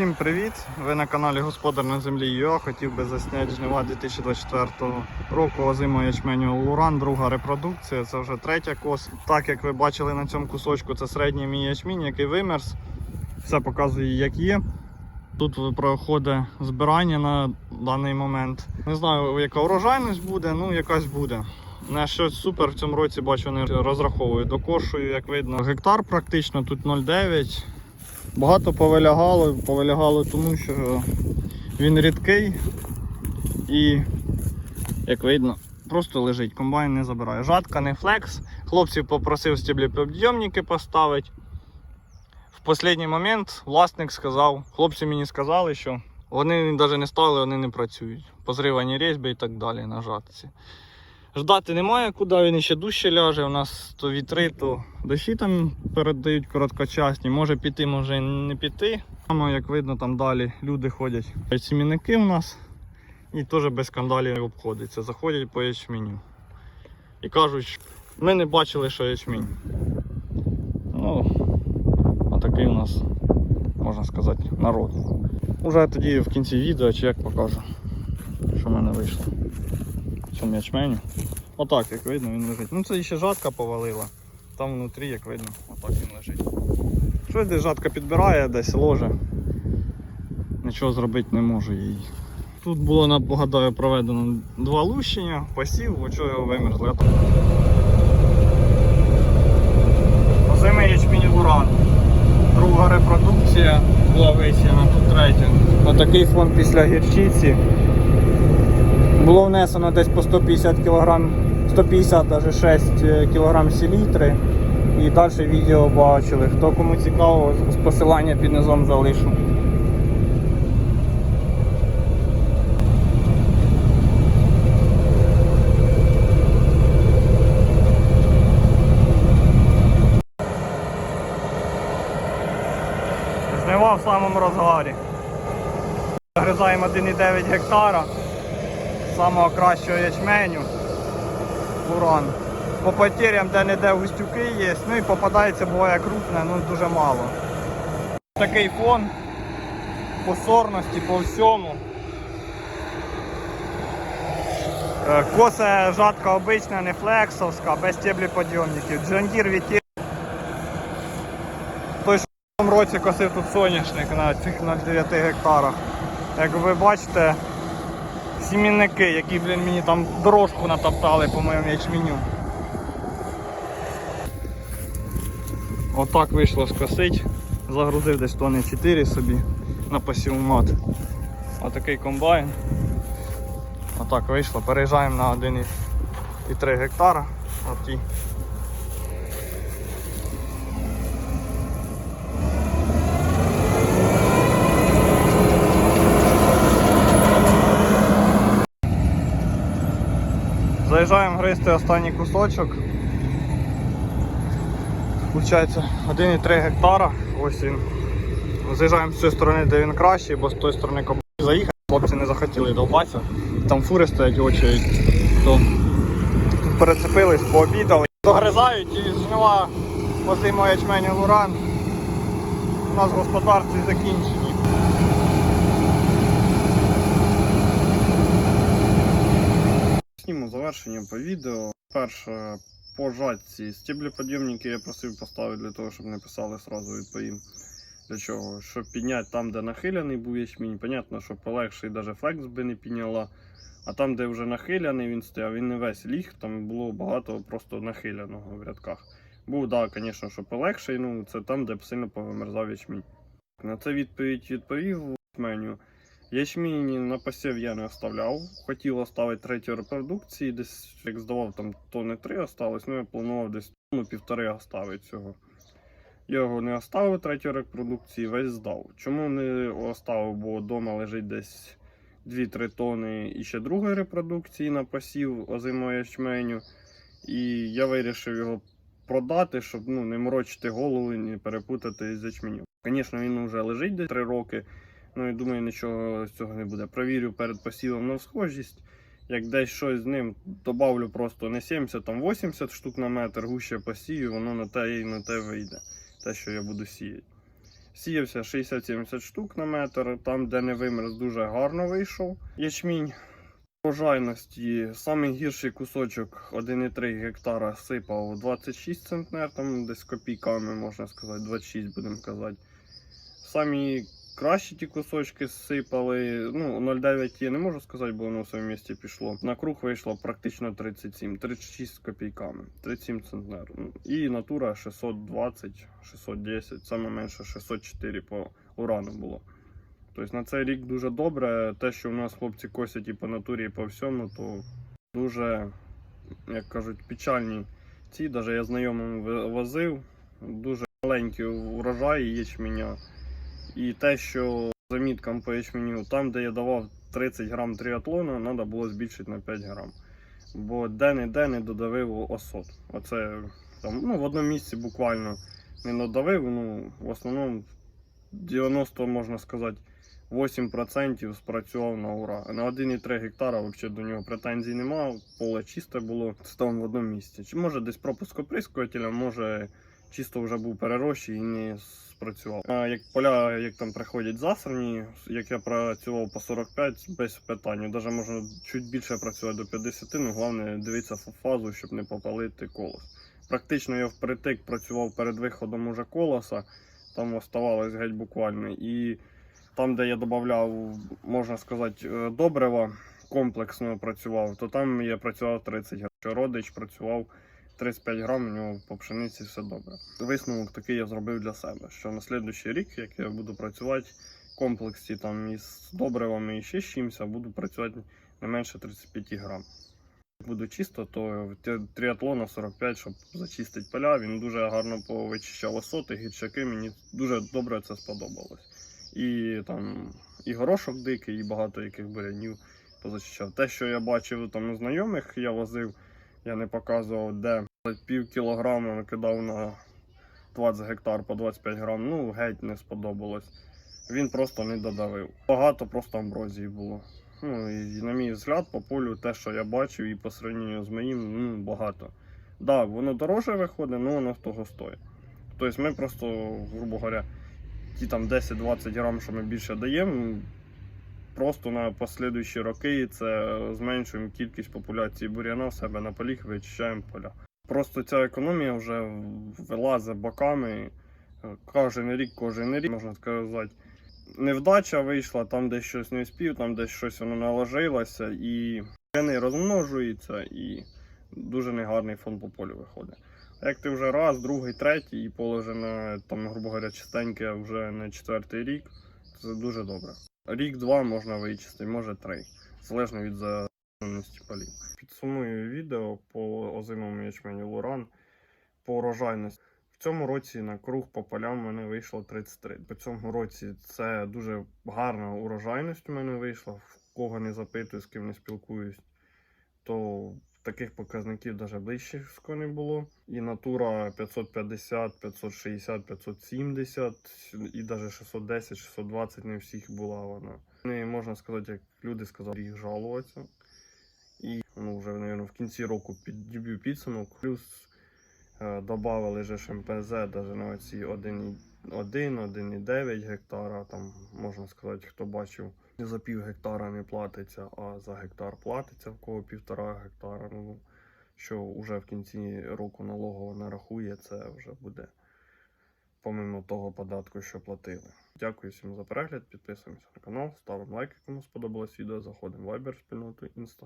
Всім привіт! Ви на каналі Господар на землі ЮА. Хотів би засняти жнива 2024 року озимого ячменю Луран, друга репродукція. Це вже третя кос. Так як ви бачили на цьому кусочку, це середній мій ячмінь, який вимерз. Все показує, як є. Тут проходить збирання на даний момент. Не знаю, яка урожайність буде, ну якась буде. На щось супер в цьому році бачу, вони розраховують. Докошую, як видно, гектар практично, тут 0,9. Багато повилягало, повилягало тому, що він рідкий і, як видно, просто лежить, комбайн не забирає. Жатка, не флекс. Хлопців попросив стеблепідйомники поставити. В останній момент власник сказав, хлопці мені сказали, що вони навіть не ставили, вони не працюють. Позривані різьби і так далі на жатці. Ждати немає, куди він ще дужче ляже. У нас то вітри, то дощі там передають короткочасні. Може піти, може не піти. Само, як видно, там далі люди ходять. Сімінники у нас і теж без скандалів обходиться. Заходять по ячменю. І кажуть, що ми не бачили, що ячмінь. Ну, отакий у нас, можна сказати, народ. Уже тоді в кінці відео чи як покажу, що в мене вийшло цьому ячменю. Отак, як видно, він лежить. Ну це ще жатка повалила. Там внутрі, як видно, отак він лежить. Щось десь жатка підбирає, десь ложе. Нічого зробити не можу їй. Тут було, нагадаю, проведено два лущення, посів, очо його вимерзли. Озимий ячмінь уран. Друга репродукція була висіяна, тут третя. Отакий фон після гірчиці. Було внесено десь по 150 кг, 150 даже 6 кг селітри. І далі відео бачили. Хто кому цікаво, з посилання під низом залишу. Жнива в самому розгарі. Загризаємо 1,9 гектара самого кращого ячменю. Уран. По потерям де-не-де густюки є, ну і попадається буває крупне, ну дуже мало. Такий фон по сорності, по всьому. Е, Коса жатка обична, не флексовська, без стеблі-подйомників. Джондір вітер. Той, що в цьому році косив тут соняшник на цих 0,9 гектарах. Як ви бачите, сімінники, які, блін, мені там дорожку натоптали по моєму ячменю. Отак вийшло скосить. Загрузив десь тони 4 собі на посівмат. Отакий комбайн. Отак вийшло. Переїжджаємо на 1,3 гектара. Оті. Заїжджаємо гризти останній кусочок. Получається 1,3 гектара. Ось він. Заїжджаємо з цієї сторони, де він кращий, бо з тої сторони каб заїхати. Хлопці не захотіли довбатися. Там фури стоять очі. То перецепились, пообідали. Догризають і жнива моє ячменю луран. У нас в господарстві закінчені. Зніму завершення по відео. Перше по жатці. Стеблеподйомники я просив поставити для того, щоб не писали сразу відповім. Для чого? Щоб підняти там, де нахиляний був ячмінь. Понятно, що полегше і навіть флекс би не підняла. А там, де вже нахиляний він стояв, він не весь ліг, там було багато просто нахиляного в рядках. Був, так, да, звісно, що полегший, ну це там, де б сильно повимерзав ячмінь. На це відповідь відповів меню. Ячмінь на посів я не оставляв. Хотів оставити третю репродукції, десь, як здавав, там тони три осталось, ну я планував десь тонну півтори оставити цього. Я його не оставив третю репродукції, весь здав. Чому не оставив? Бо вдома лежить десь 2-3 тони і ще другої репродукції на посів озимого ячменю. І я вирішив його продати, щоб ну, не морочити голову не перепутати з ячменю. Звісно, він вже лежить десь 3 роки. Ну і думаю, нічого з цього не буде. Провірю перед посівом на схожість. Як десь щось з ним добавлю просто не 70, там 80 штук на метр, гуще посію, воно на те і на те вийде. Те, що я буду сіяти. Сіявся 60-70 штук на метр, там, де не вимерз, дуже гарно вийшов. Ячмінь Врожайності самий гірший кусочок 1,3 гектара сипав 26 центнер, там десь копійками можна сказати, 26 будемо казати. Самі кращі ті кусочки сипали. Ну, 0,9 я не можу сказати, бо воно все в місті пішло. На круг вийшло практично 37, 36 з копійками, 37 центнер. Ну, І натура 620, 610, саме менше 604 по урану було. Тобто на цей рік дуже добре. Те, що у нас хлопці косять і по натурі, і по всьому, то дуже, як кажуть, печальні ці. Даже я знайомим возив. Дуже маленькі урожаї ячменя. І те, що заміткам по ячменю, там, де я давав 30 грам тріатлону, треба було збільшити на 5 грам. Бо де-не-де не додавив осот. Оце там, ну, в одному місці буквально не додавив, ну, в основному 90, можна сказати, 8% спрацював на ура. На 1,3 гектара взагалі до нього претензій немає, поле чисте було, став в одному місці. Чи може десь пропуск оприскувателя, може чисто вже був перерощий і не спрацював. А як поля, як там приходять засрані, як я працював по 45 без питань, навіть можна чуть більше працювати до 50, ну головне дивитися фазу, щоб не попалити колос. Практично я впритик працював перед виходом уже колоса, там оставалось геть буквально. І там, де я додавав, можна сказати, е, добрива, комплексно працював, то там я працював 30 грам. Що Родич працював 35 грам, у нього по пшениці все добре. Висновок такий я зробив для себе, що на слідуючий рік, як я буду працювати в комплексі там із добривами і ще з чимось, буду працювати не менше 35 грам. Буду чисто, то те- тріатлона 45, щоб зачистити поля. Він дуже гарно повичищав осоти, гірчаки. Мені дуже добре це сподобалось. І там і горошок дикий, і багато яких бурянів позачищав. Те, що я бачив там у знайомих, я возив, я не показував, де пів кілограма кидав на 20 гектар по 25 грам. Ну, геть не сподобалось. Він просто не додавив. Багато просто амброзії було. Ну, і на мій взгляд, по полю те, що я бачив, і по сравненню з моїм, ну, багато. Так, да, воно дороже виходить, але воно того стоїть. Тобто ми просто, грубо говоря, ті там 10-20 грам, що ми більше даємо, просто на послідуючі роки це зменшуємо кількість популяції бур'яна в себе на полі, вичищаємо поля. Просто ця економія вже вилазить боками кожен рік, кожен рік, можна сказати. Невдача вийшла, там десь щось не спів, там десь щось воно наложилося, і не розмножується, і дуже негарний фон по полю виходить. Як ти вже раз, другий, третій, і положено, там, грубо говоря, чистеньке вже на четвертий рік, це дуже добре. Рік-два можна вичистити, може три, залежно від заповненості полів. Підсумую відео по озимому ячменю Луран по урожайності. В цьому році на круг по полям у мене вийшло 33. По цьому році це дуже гарна урожайність у мене вийшла. В кого не запитую, з ким не спілкуюсь, то таких показників навіть ближче не було. І натура 550, 560, 570 і навіть 610, 620 не всіх була вона. Не можна сказати, як люди сказали, їх жалуватися. І ну, вже, мабуть, в кінці року підіб'ю підсумок. Плюс е, додали же МПЗ навіть на оці 1,1, 1,9 гектара. Там можна сказати, хто бачив, за пів гектара не платиться, а за гектар платиться, в кого півтора гектара. Ну, що вже в кінці року налогово не рахує, це вже буде помимо того податку, що платили. Дякую всім за перегляд, підписуємося на канал, ставимо лайки, кому сподобалось відео, заходимо в Viber спільноту Insta.